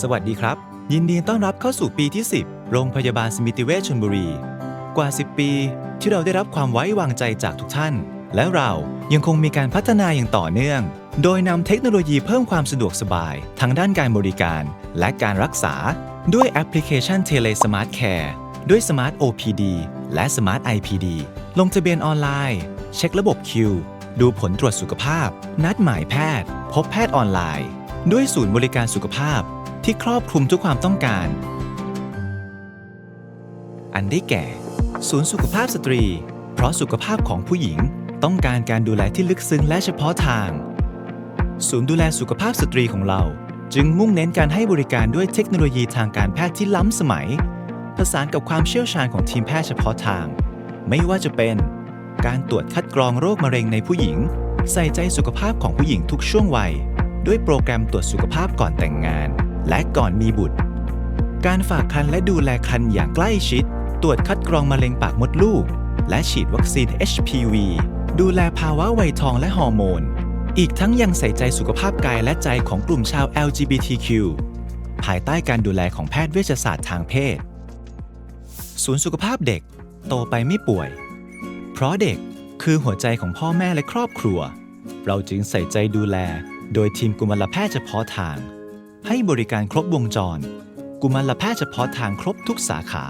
สวัสดีครับ ยินดีต้อนรับเข้าสู่ปีที่ 10 โรงพยาบาลสมิติเวชชลบุรี กว่า 10 ปี ที่เราได้รับความไว้วางใจจากทุกท่าน และเรายังคงมีการพัฒนาอย่างต่อเนื่อง โดยนำเทคโนโลยีเพิ่มความสะดวกสบายทั้งด้านการบริการ และการรักษา ด้วยแอปพลิเคชัน Tele Smart Care ด้วย Smart OPD และ Smart IPD ลงทะเบียนออนไลน์ เช็คระบบคิว ดูผลตรวจสุขภาพ นัดหมายแพทย์ พบแพทย์ออนไลน์ ด้วยศูนย์บริการสุขภาพ ที่ครอบคลุมทุกความต้องการ อันได้แก่ ศูนย์สุขภาพสตรี เพราะสุขภาพของผู้หญิงต้องการการดูแลที่ลึกซึ้งและเฉพาะทาง ศูนย์ดูแลสุขภาพสตรีของเรา จึงมุ่งเน้นการให้บริการด้วยเทคโนโลยีทางการแพทย์ที่ล้ำสมัย ผสานกับความเชี่ยวชาญของทีมแพทย์เฉพาะทาง ไม่ว่าจะเป็น การตรวจคัดกรองโรคมะเร็งในผู้หญิง ใส่ใจสุขภาพของผู้หญิงทุกช่วงวัย ด้วยโปรแกรมตรวจสุขภาพก่อนแต่งงาน และก่อนมีบุตร การฝากครรภ์และดูแลครรภ์อย่างใกล้ชิด ตรวจคัดกรองมะเร็งปากมดลูก และฉีดวัคซีน HPV ดูแลภาวะวัยทองและฮอร์โมน อีกทั้งยังใส่ใจสุขภาพกายและใจของกลุ่มชาว LGBTQ ภายใต้การดูแลของแพทย์เวชศาสตร์ทางเพศ ศูนย์สุขภาพเด็ก โตไปไม่ป่วย เพราะเด็กคือหัวใจของพ่อแม่และครอบครัว เราจึงใส่ใจดูแล โดยทีมกุมารแพทย์เฉพาะทาง ให้บริการครบวงจร กุมารแพทย์เฉพาะทางครบทุกสาขา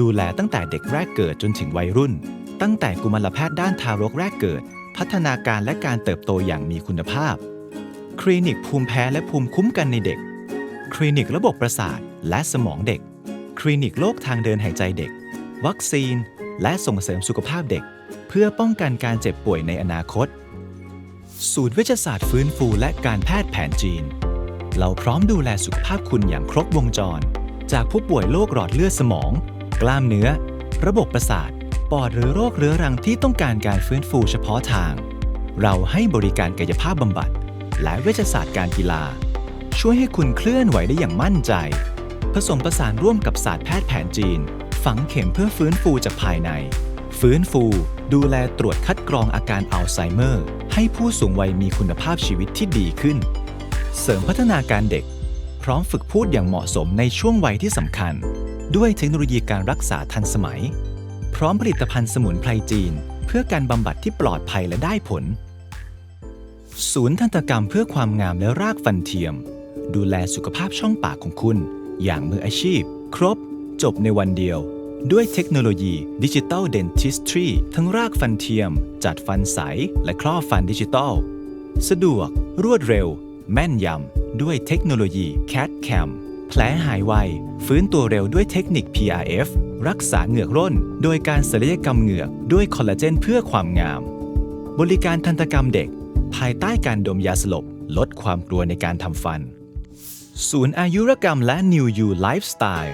ดูแลตั้งแต่เด็กแรกเกิดจนถึงวัยรุ่น ตั้งแต่กุมารแพทย์ด้านทารกแรกเกิด พัฒนาการและการเติบโตอย่างมีคุณภาพ คลินิกภูมิแพ้และภูมิคุ้มกันในเด็ก คลินิกระบบประสาทและสมองเด็ก คลินิกโรคทางเดินหายใจเด็ก วัคซีน และส่งเสริมสุขภาพเด็ก เพื่อป้องกันการเจ็บป่วยในอนาคต ศูนย์เวชศาสตร์ฟื้นฟูและการแพทย์แผนจีน เราพร้อมดูแลสุขภาพคุณอย่างครบวงจร จากผู้ป่วยโรคหลอดเลือดสมอง กล้ามเนื้อ ระบบประสาท ปอดหรือโรคเรื้อรังที่ต้องการการฟื้นฟูเฉพาะทาง เราให้บริการกายภาพบำบัด และเวชศาสตร์การกีฬา ช่วยให้คุณเคลื่อนไหวได้อย่างมั่นใจ ผสมผสานร่วมกับศาสตร์แพทย์แผนจีน ฝังเข็มเพื่อฟื้นฟูจากภายใน ฟื้นฟู ดูแลตรวจคัดกรองอาการอัลไซเมอร์ ให้ผู้สูงวัยมีคุณภาพชีวิตที่ดีขึ้น เสริมพัฒนาการเด็ก พร้อมฝึกพูดอย่างเหมาะสมในช่วงวัยที่สำคัญ ด้วยเทคโนโลยีการรักษาทันสมัย พร้อมผลิตภัณฑ์สมุนไพรจีน เพื่อการบำบัดที่ปลอดภัยและได้ผล ศูนย์ทันตกรรมเพื่อความงามและรากฟันเทียม ดูแลสุขภาพช่องปากของคุณ อย่างมืออาชีพ ครบ จบในวันเดียว ด้วยเทคโนโลยีดิจิ t a ลเดนทิสทรีทั้งรากฟันเทียม จัดฟันใส และครอบฟันดิจิตอลสะดวก รวดเร็ว แม่นยำ ด้วยเทคโนโลยี CAD CAM แผลหายไว ฟื้นตัวเร็วด้วยเทคนิค PRF รักษาเหงือกร่น โดยการศัลยกรรมเหงือกด้วยคอลลาเจนเพื่อความงาม บริการทันตกรรมเด็ก ภายใต้การดมยาสลบ ลดความกลัวในการทำฟัน ศูนย์อายุรกรรมและ New You Lifestyle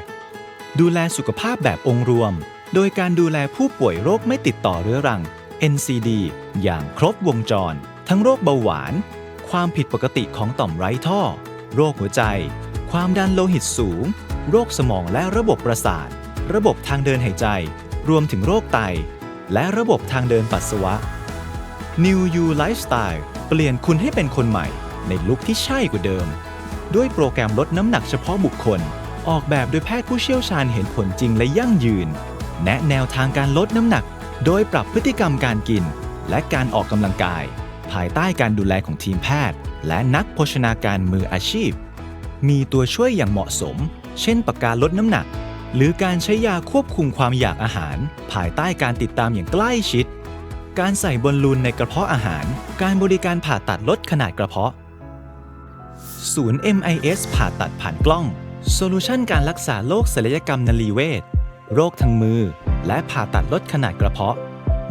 ดูแลสุขภาพแบบองค์รวม โดยการดูแลผู้ป่วยโรคไม่ติดต่อเรื้อรัง NCD อย่างครบวงจร ทั้งโรคเบาหวาน ความผิดปกติของต่อมไร้ท่อ โรคหัวใจ ความดันโลหิตสูง โรคสมองและระบบประสาท ระบบทางเดินหายใจ รวมถึงโรคไต และระบบทางเดินปัสสาวะ New You Lifestyle เปลี่ยนคุณให้เป็นคนใหม่ ในลุคที่ใช่กว่าเดิม ด้วยโปรแกรมลดน้ำหนักเฉพาะบุคคล ออกแบบโดยแพทย์ผู้เชี่ยวชาญเห็นผลจริงและยั่งยืน แนะแนวทางการลดน้ำหนัก โดยปรับพฤติกรรมการกิน และการออกกำลังกาย ภายใต้การดูแลของทีมแพทย์ และนักโภชนาการมืออาชีพ มีตัวช่วยอย่างเหมาะสม เช่นปากกาลดน้ำหนัก หรือการใช้ยาควบคุมความอยากอาหาร ภายใต้การติดตามอย่างใกล้ชิด การใส่บอลลูนในกระเพาะอาหาร การบริการผ่าตัดลดขนาดกระเพาะ ศูนย์ MIS ผ่าตัดผ่านกล้องโซลูชันการรักษาโรคศัลยกรรมนลีเวชโรคทางมือ และผ่าตัดลดขนาดกระเพาะ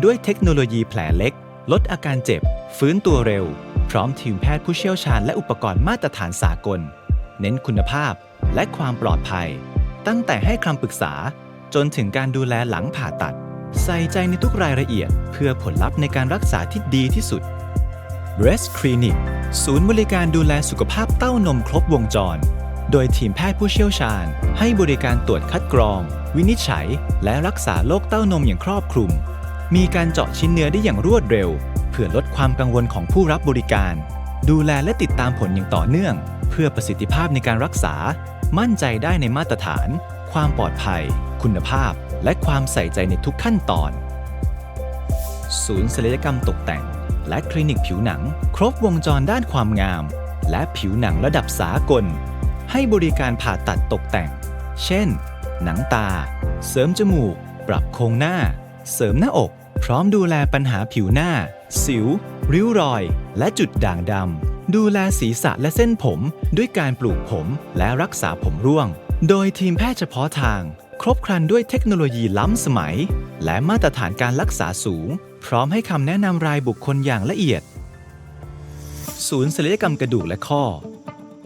ด้วยเทคโนโลยีแผลเล็ก ลดอาการเจ็บ ฟื้นตัวเร็ว พร้อมทีมแพทย์ผู้เชี่ยวชาญและอุปกรณ์มาตรฐานสากล เน้นคุณภาพและความปลอดภัย ตั้งแต่ให้คำปรึกษาจนถึงการดูแลหลังผ่าตัด ใส่ใจในทุกรายละเอียด เพื่อผลลัพธ์ในการรักษาที่ดีที่สุด Breast Clinic ศูนย์บริการดูแลสุขภาพเต้านมครบวงจร โดยทีมแพทย์ผู้เชี่ยวชาญ ให้บริการตรวจคัดกรอง วินิจฉัย และรักษาโรคเต้านมอย่างครอบคลุม มีการเจาะชิ้นเนื้อได้อย่างรวดเร็ว พื่อลดความกังวลของผู้รับบริการ ดูแลและติดตามผลอย่างต่อเนื่อง เพื่อประสิทธิภาพในการรักษา มั่นใจได้ในมาตรฐาน ความปลอดภัย คุณภาพ และความใส่ใจในทุกขั้นตอน ศูนย์ศัลยกรรมตกแต่ง และคลินิกผิวหนัง ครบวงจรด้านความงาม และผิวหนังระดับสากล ให้บริการผ่าตัดตกแต่ง เช่น หนังตา เสริมจมูก ปรับโครงหน้า เสริมหน้าอก ร้อมดูแลปัญหาผิวหน้า สิว ริ้วรอย และจุดด่างดำ ดูแลศีรษะและเส้นผม ด้วยการปลูกผมและรักษาผมร่วง โดยทีมแพทย์เฉพาะทาง ครบครันด้วยเทคโนโลยีล้ำสมัย และมาตรฐานการรักษาสูง พร้อมให้คำแนะนำรายบุคคลอย่างละเอียด ศูนย์ศัลยกรรมกระดูกและข้อ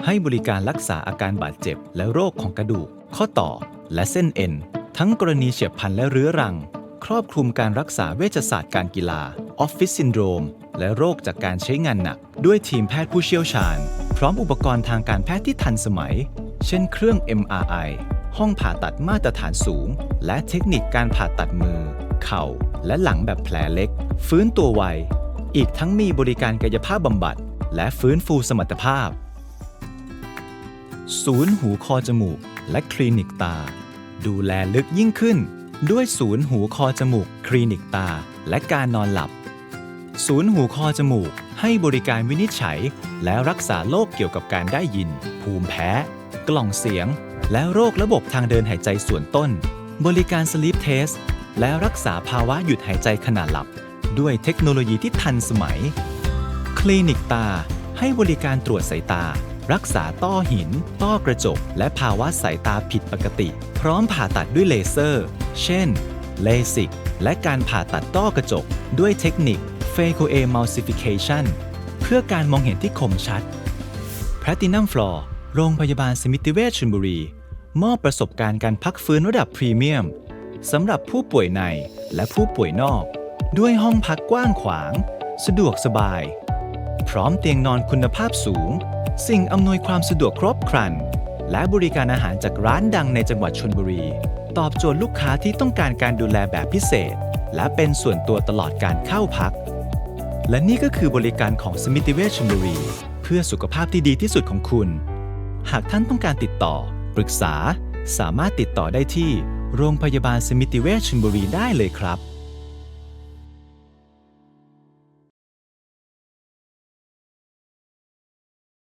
ให้บริการรักษาอาการบาดเจ็บและโรคของกระดูก ข้อต่อ และเส้นเอ็น ทั้งกรณีเฉียบพลันและเรื้อรัง ครอบคลุมการรักษาเวชศาสตร์การกีฬาออฟฟิศซินโดรมและโรคจากการใช้งานหนัก ด้วยทีมแพทย์ผู้เชี่ยวชาญ พร้อมอุปกรณ์ทางการแพทย์ที่ทันสมัย เช่นเครื่อง MRI ห้องผ่าตัดมาตรฐานสูง และเทคนิคการผ่าตัดมือ เข่า และหลังแบบแผลเล็ก ฟื้นตัวไว อีกทั้งมีบริการกายภาพบำบัด และฟื้นฟูสมรรถภาพ ศูนย์หูคอจมูก และคลินิกตา ดูแลลึกยิ่งขึ้น ด้วยศูนย์หูคอจมูก คลินิกตา และการนอนหลับ ศูนย์หูคอจมูก ให้บริการวินิจฉัย และรักษาโรคเกี่ยวกับการได้ยิน ภูมิแพ้ กล่องเสียง และโรคระบบทางเดินหายใจส่วนต้น บริการสลีปเทสและรักษาภาวะหยุดหายใจขณะหลับ ด้วยเทคโนโลยีที่ทันสมัย คลินิกตา ให้บริการตรวจสายตา รักษาต้อหิน ต้อกระจก และภาวะสายตาผิดปกติ พร้อมผ่าตัดด้วยเลเซอร์ เช่น เลสิก และการผ่าตัดต้อกระจก ด้วยเทคนิค p h a c o emulsification เพื่อการมองเห็นที่คมชัด Platinum Floor โรงพยาบาลสมิติเวชชลบุรี มอบประสบการณ์การพักฟื้นระดับพรีเมียมสำหรับผู้ป่วยในและผู้ป่วยนอก ด้วยห้องพักกว้างขวาง สะดวกสบาย พร้อมเตียงนอนคุณภาพสูง สิ่งอำนวยความสะดวกครบครัน และบริการอาหารจากร้านดังในจังหวัดชนบุรี ตอบโจทย์ลูกค้าที่ต้องการการดูแลแบบพิเศษ และเป็นส่วนตัวตลอดการเข้าพัก และนี่ก็คือบริการของสมิติเวชชลบุรี เพื่อสุขภาพที่ดีที่สุดของคุณ หากท่านต้องการติดต่อ ปรึกษา สามารถติดต่อได้ที่ โรงพยาบาลสมิติเวชชลบุรีได้เลยครับ